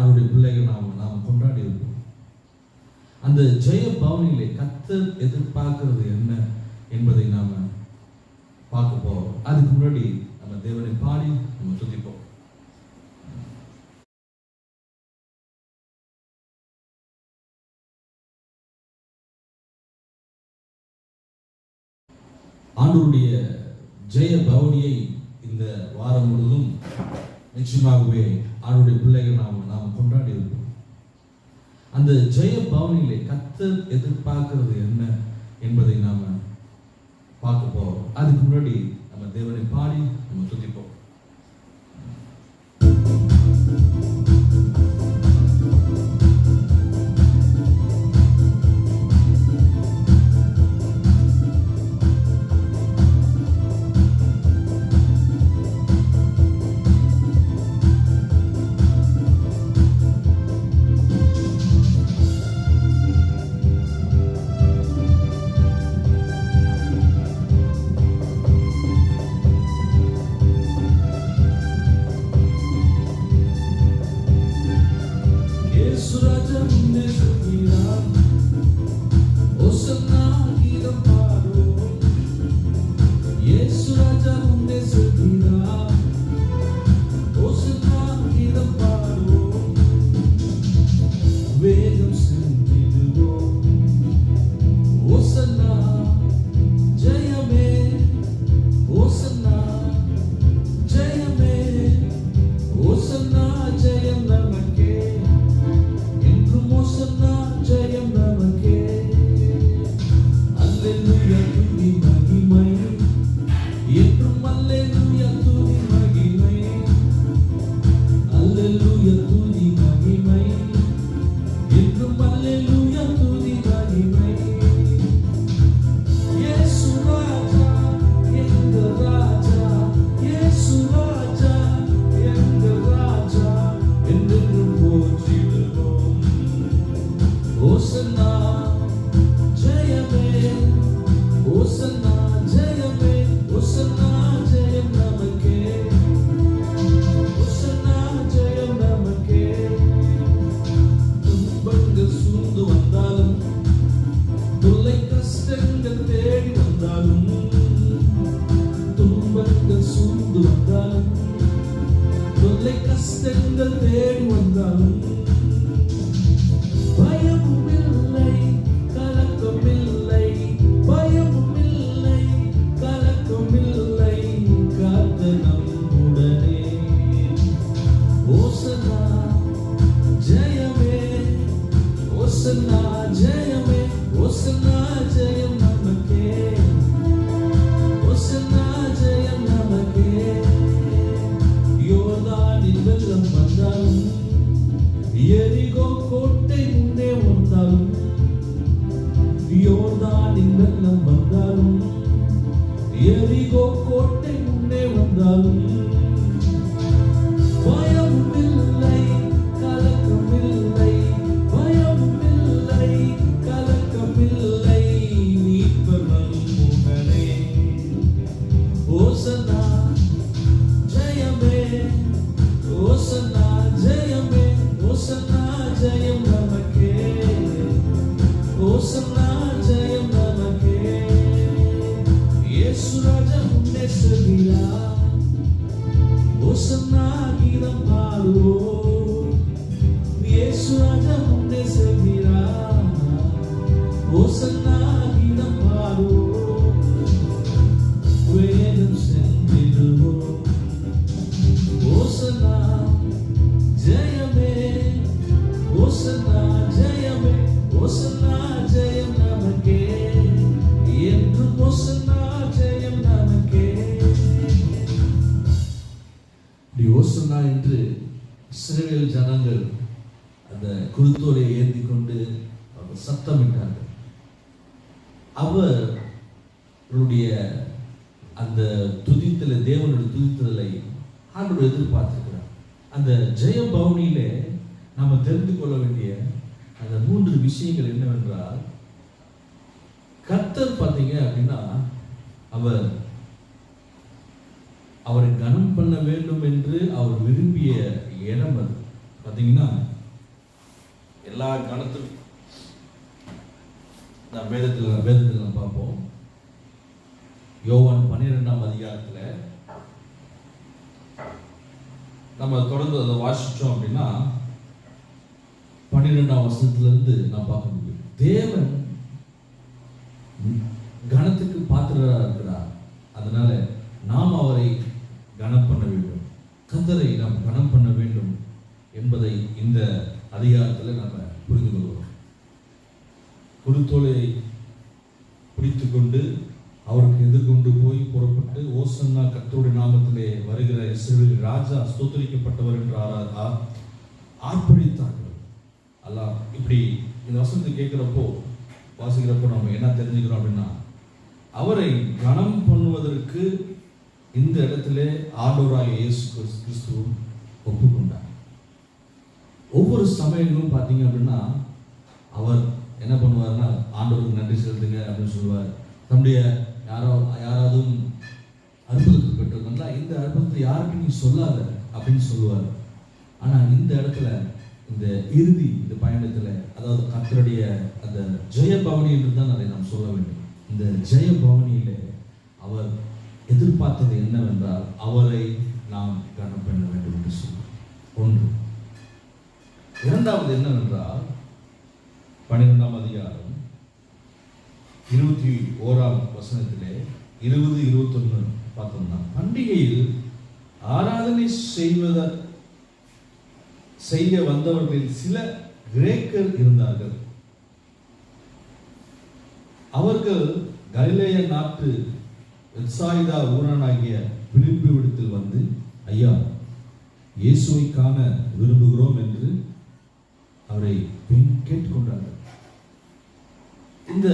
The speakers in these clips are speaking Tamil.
அவருடைய பிள்ளைகள் நாம் நாம் கொண்டாடி இருப்போம். அந்த ஜெய பவனிலே கத்தர் எதிர்பார்க்கிறது என்ன என்பதை நாம பார்க்க போறோம். அதுக்கு முன்னாடி நம்ம தேவனை பாடி நம்ம துதிப்போம். ஆண்டோருடைய ஜெய பவனியை இந்த வாரம் முழுவதும் நிச்சயமாகவே அவருடைய பிள்ளைகள் நாம் நாம் கொண்டாடி இருப்போம். அந்த ஜெய பவனிலே கத்தர் எதிர்பார்க்கிறது என்ன என்பதை நாம் பார்க்க போகிறோம் அதுக்கு முன்னாடி நம்ம தேவனை பாடி நம்ம துதிப்போம். 永远你满意。எரிகோ கோட்டை முன்னே வந்தாலும் யோர்தானின் வெள்ளம் வந்தாலும் எரிகோ கீதம் குருத்தோலை ஏந்தி கொண்டு அவர் சத்தமிட்டார்கள். அவருடைய அந்த துதித்தல தேவனுடைய துதித்தலை ஆண்டவர் எதிர்பார்த்திருக்கிறார். அந்த ஜெய நம்ம தெரிந்து கொள்ள வேண்டிய அந்த மூன்று விஷயங்கள் என்னவென்றால் கர்த்தர் பார்த்தீங்க அப்படின்னா அவர் அவரை கனம் பண்ண வேண்டும் என்று அவர் விரும்பிய இடம் அது. பார்த்தீங்கன்னா எல்லா கணத்திலும். நான் வேதத்தில் வேதத்தில் நம்ம பார்ப்போம். யோவான் பன்னிரெண்டாம் அதிகாரத்தில் நம்ம தொடர்ந்து அதை வாசித்தோம் அப்படின்னா பன்னிரெண்டாம் வருஷத்துலேருந்து நான் பார்க்க முடியும். தேவன் கணத்துக்கு பாத்திரராக இருக்கிறார். அதனால நாம் அவரை கனம் பண்ண வேண்டும். கந்தரை நாம் கனம் பண்ண வேண்டும் என்பதை இந்த அதிகாரத்தில் நம்ம புரிந்து கொள்வோம் குருத்தோலை பிடித்து கொண்டு அவருக்கு எதிர்கொண்டு போய் புறப்பட்டு ஓசன்னா கத்தருடைய நாமத்திலே வருகிற சிறுவில் ராஜா ஸ்தோத்தரிக்கப்பட்டவர் என்று ஆரா- ஆ- ஆர்ப்பரித்தார்கள் அல்லாஹ் இப்படி இந்த வசனத்தை கேட்குறப்போ வாசிக்கிறப்போ நம்ம என்ன தெரிஞ்சுக்கிறோம் அப்படின்னா அவரை கணம் பண்ணுவதற்கு இந்த இடத்துல ஆண்டவராக இயேசு கிறிஸ்துவும் ஒப்புக்கொண்டார். ஒவ்வொரு சமயங்களும் பார்த்தீங்க அப்படின்னா அவர் என்ன பண்ணுவார்னா ஆண்டவருக்கு நன்றி செலுத்துங்க அப்படின்னு சொல்லுவார். தம்முடைய யாரோ யாராவது அற்புதத்தை பெற்றிருக்கா இந்த அற்புதத்தை யாருக்கு நீ சொல்லாத அப்படின்னு சொல்லுவார். ஆனால் இந்த இடத்துல இந்த இறுதி இந்த பயணத்தில் அதாவது கத்தருடைய அந்த ஜெய பவனி என்று தான் அதை நாம் சொல்ல வேண்டும். இந்த ஜெயபவனியில் அவர் எதிர்பார்த்தது என்னவென்றால் அவரை நாம் கணம் பண்ண வேண்டும் என்று சொல்லுவார் ஒன்று இரண்டாவது என்னவென்றால் பன்னிரெண்டாம் அதிகாரம் இருபத்தி ஓராம் வசனத்திலே இருபது இருபத்தொன்னு பார்த்தோம்னா பண்டிகையில் ஆராதனை செய்வத செய்ய வந்தவர்களில் சில கிரேக்கர் இருந்தார்கள். அவர்கள் கலிலேய நாட்டு வெத்சாயிதா ஊரனாகிய பிலிப்பு விடத்தில் வந்து ஐயா இயேசுவை காண விரும்புகிறோம் என்று அவரை கேட்டுக்கொண்டார்கள் இந்த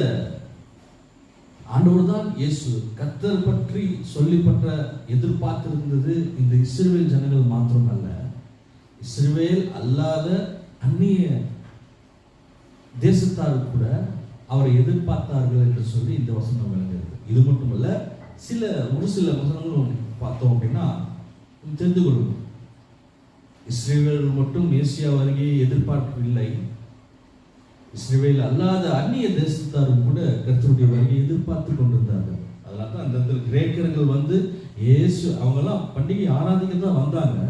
ஆண்டவர் தான் இயேசு கத்தர் பற்றி சொல்லிப்பட்ட எதிர்பார்த்திருந்தது இந்த இஸ்ரேல் ஜனங்கள் மாத்திரம் அல்ல அல்லாத அந்நிய தேசத்தார் கூட அவரை எதிர்பார்த்தார்கள் என்று சொல்லி இந்த வசனம் விளங்குகிறது. இது மட்டுமல்ல சில ஒரு சில வசனங்களும் பார்த்தோம் அப்படின்னா தெரிந்து கொள்ளணும் இஸ்ரேல் மட்டும் மேசியா வருகையை எதிர்பார்க்கவில்லை. இஸ்ரேல் அல்லாத அந்நிய தேசத்தாரும் கூட கர்த்தருடைய வருகையை எதிர்பார்த்து கொண்டிருந்தார்கள். அதனால தான் அந்த கிரேக்கர்கள் வந்து இயேசு அவங்கெல்லாம் பண்டிகை ஆராதிக்க தான் வந்தாங்க.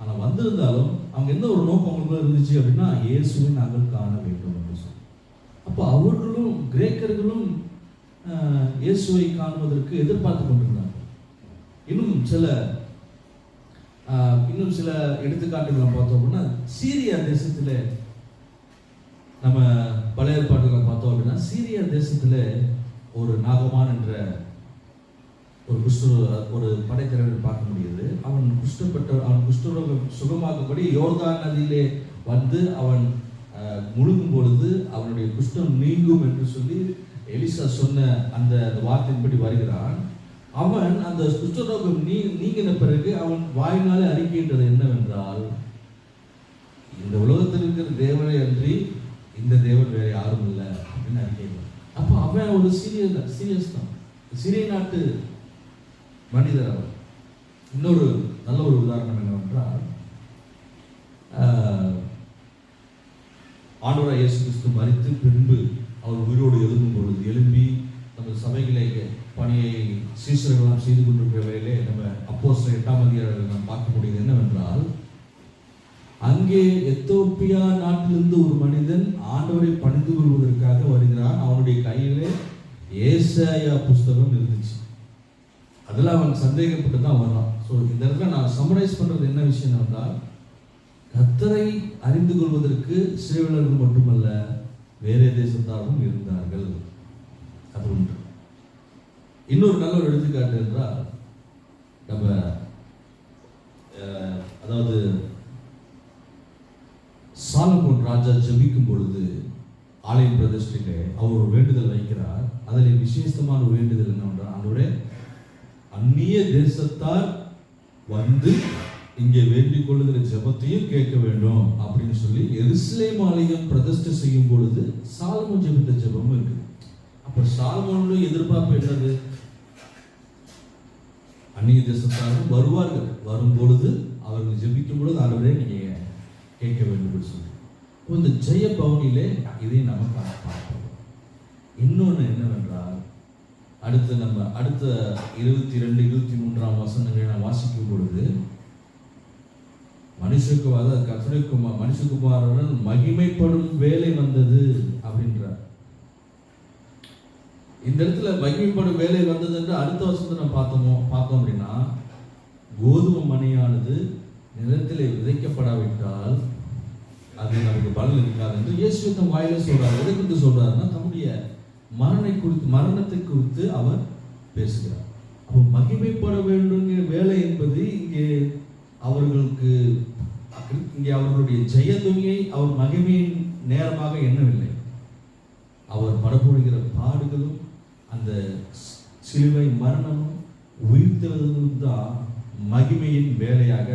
ஆனால் வந்திருந்தாலும் அவங்க என்ன ஒரு நோக்கம் அவங்களுக்குள்ள இருந்துச்சு அப்படின்னா இயேசுவை நாங்கள் காண வேண்டும் என்று சொல்லி அப்போ அவர்களும் கிரேக்கர்களும் இயேசுவை காணுவதற்கு எதிர்பார்த்து கொண்டிருந்தாங்க இன்னும் சில இன்னும் சில எடுத்துக்காட்டுகளை பார்த்தோம் அப்படின்னா சீரியா தேசத்தில் நம்ம பழைய ஏற்பாடுகளை பார்த்தோம் அப்படின்னா சீரியா தேசத்தில் ஒரு நாகமான் என்ற ஒரு குஷ்டு ஒரு படைத்தலைவர் பார்க்க முடியுது. அவன் குஷ்டப்பட்ட அவன் குஷ்டரோகம் சுகமாக்கும்படி யோர்தான் நதியிலே வந்து அவன் முழுகும் பொழுது அவனுடைய குஷ்டம் நீங்கும் என்று சொல்லி எலிசா சொன்ன அந்த அந்த வார்த்தையின்படி வருகிறான். அவன் அந்த குஷ்டரோகம் நீ நீங்கின பிறகு அவன் வாயினாலே அறிக்கின்றது என்னவென்றால் இந்த உலகத்தில் இருக்கிற தேவனை அன்றி இந்த தேவன் வேற யாரும் இல்லை அப்படின்னு அறிக்கை அப்போ அவன் ஒரு சீரியஸ் சீரியஸ் தான். சிறிய நாட்டு மனிதர் அவர் இன்னொரு நல்ல ஒரு உதாரணம் என்னவென்றால் ஆஹ், இயேசு கிறிஸ்து மறித்து பின்பு அவர் உயிரோடு எழும்பும் பொழுது எழும்பி நமது சபைகளை பணியை சீசர்களெல்லாம் செய்து கொண்டிருக்கிற வேலையிலே நம்ம அப்போ எட்டாம் அதிகாரிகள் நாம் பார்க்க முடியுது என்னவென்றால் அங்கே எத்தோப்பியா நாட்டிலிருந்து ஒரு மனிதன் ஆண்டவரை பணிந்து கொள்வதற்காக வருகிறான். அவனுடைய கையிலே ஏசாயா புஸ்தகம் இருந்துச்சு. அதில் அவன் சந்தேகப்பட்டு தான் வர்றான் ஸோ இந்த இடத்துல நான் சம்மரைஸ் பண்ணுறது என்ன விஷயம் என்றால் கத்தரை அறிந்து கொள்வதற்கு சிறுவலர்கள் மட்டுமல்ல வேறே தேசத்தாரும் இருந்தார்கள். அது ஒன்று. இன்னொரு நல்ல ஒரு எடுத்துக்காட்டு என்றால் நம்ம அதாவது சாலமோன் ராஜா ஜெபிக்கும் பொழுது ஆலயம் பிரதிஷ்டிலே அவர் ஒரு வேண்டுதல் வைக்கிறார். அதில் விசேஷமான ஒரு வேண்டுதல் என்னவென்றால் அவருடைய அந்நிய தேசத்தார் வந்து இங்கே வேண்டிக் கொள்ளுகிற ஜெபத்தையும் கேட்க வேண்டும் அப்படின்னு சொல்லி எருசலேம் ஆலயம் பிரதிஷ்டை செய்யும் பொழுது சாலமோன் ஜபித்த ஜெபமும் இருக்குது. அப்போ சாலமோனுடைய எதிர்பார்ப்பு என்னது? அந்நிய தேசத்தாரும் வருவார்கள். வரும் பொழுது அவர்கள் ஜெபிக்கும் பொழுது ஆண்டவரே நீங்க கேட்க வேண்டும் என்று சொல்லி. இந்த ஜெய பவனிலே இதை நம்ம பார்ப்போம். இன்னொன்று என்னவென்றால் அடுத்து நம்ம அடுத்த இருபத்தி ரெண்டு இருபத்தி மூன்றாம் வசனங்களை நான் வாசிக்கும் பொழுது மனுஷகுமார் அதாவது கர்த்தருடைய மனுஷகுமாரன் மகிமைப்படும் வேலை வந்தது. இந்த இடத்துல மகிமைப்படும் வேலை வந்தது என்று அடுத்த வருஷத்தை நம்ம பார்த்தோமோ பார்த்தோம் அப்படின்னா கோதுமை மணியானது நிலத்திலே விதைக்கப்படாவிட்டால் அது நமக்கு பலன் இருக்காது என்று இயேசு தம் வாயில சொல்றாரு. எதை குறித்து சொல்றாருன்னா தம்முடைய மரணை குறித்து மரணத்தை குறித்து அவர் பேசுகிறார். அப்போ மகிமைப்பட வேண்டுங்கிற வேலை என்பது இங்கே அவர்களுக்கு இங்கே அவர்களுடைய ஜெயதுணியை அவர் மகிமையின் நேரமாக எண்ணவில்லை. அவர் படப்படுகிற பாடுகளும் அந்த சிலுவை மரணமும் உயிர்த்தெழுதலும் தான் மகிமையின் வேலையாக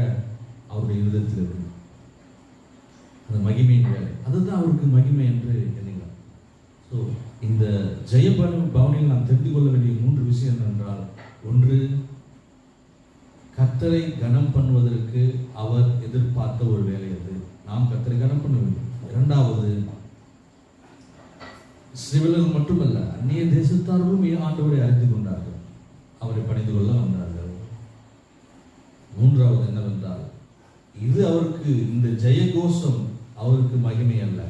அவருடைய இருதயத்தில் இருக்கும். அந்த மகிமையின் வேலை. அதுதான் அவருக்கு மகிமை என்று எண்ணுகிறார். ஸோ இந்த ஜெயபவனி பவனில் நாம் தெரிந்து கொள்ள வேண்டிய மூன்று விஷயம் என்னென்றால் ஒன்று கத்தரை கனம் பண்ணுவதற்கு அவர் எதிர்பார்த்த ஒரு வேலை அது. நாம் கத்தரை கனம் பண்ண வேண்டும். இரண்டாவது சிவிலர்கள் மட்டுமல்ல அந்நிய தேசத்தார்களும் ஆண்டவரை அறிந்து கொண்டார்கள். அவரை பணிந்து கொள்ள வந்தார்கள். மூன்றாவது என்னவென்றால் இது அவருக்கு இந்த ஜெய கோஷம் அவருக்கு மகிமை அல்ல.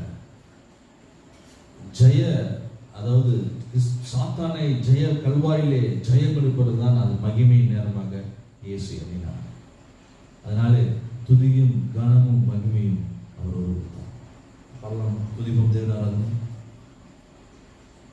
ஜெய அதாவது சாத்தானை ஜெய கல்வாயிலே ஜெயம் எடுப்பது தான் அது மகிமையின் நேரமாக இயேசு எண்ணினார். அதனாலே துதியும் கனமும் மகிமையும் அவர் ஒரு பள்ளம் துதிப்பும் தேவனாராதனை.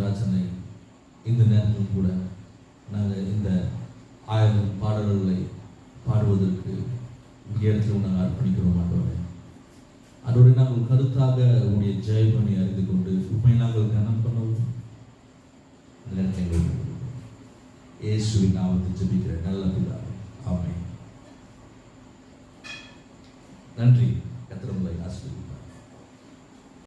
ராஜனை இந்த நேரத்திலும் கூட நாங்கள் இந்த ஆயிரம் பாடல்களை பாடுவதற்கு இந்த இடத்துல நாங்கள் அர்ப்பணிக்கிறோம் ஆண்டவரே. அதோடு நாங்கள் கருத்தாக உங்களுடைய ஜெயபணி அறிந்து கொண்டு உண்மை நாங்கள் கனம் பண்ணவும் இயேசுவின் நாமத்தை ஜபிக்கிற நல்ல பிதா ஆமை நன்றி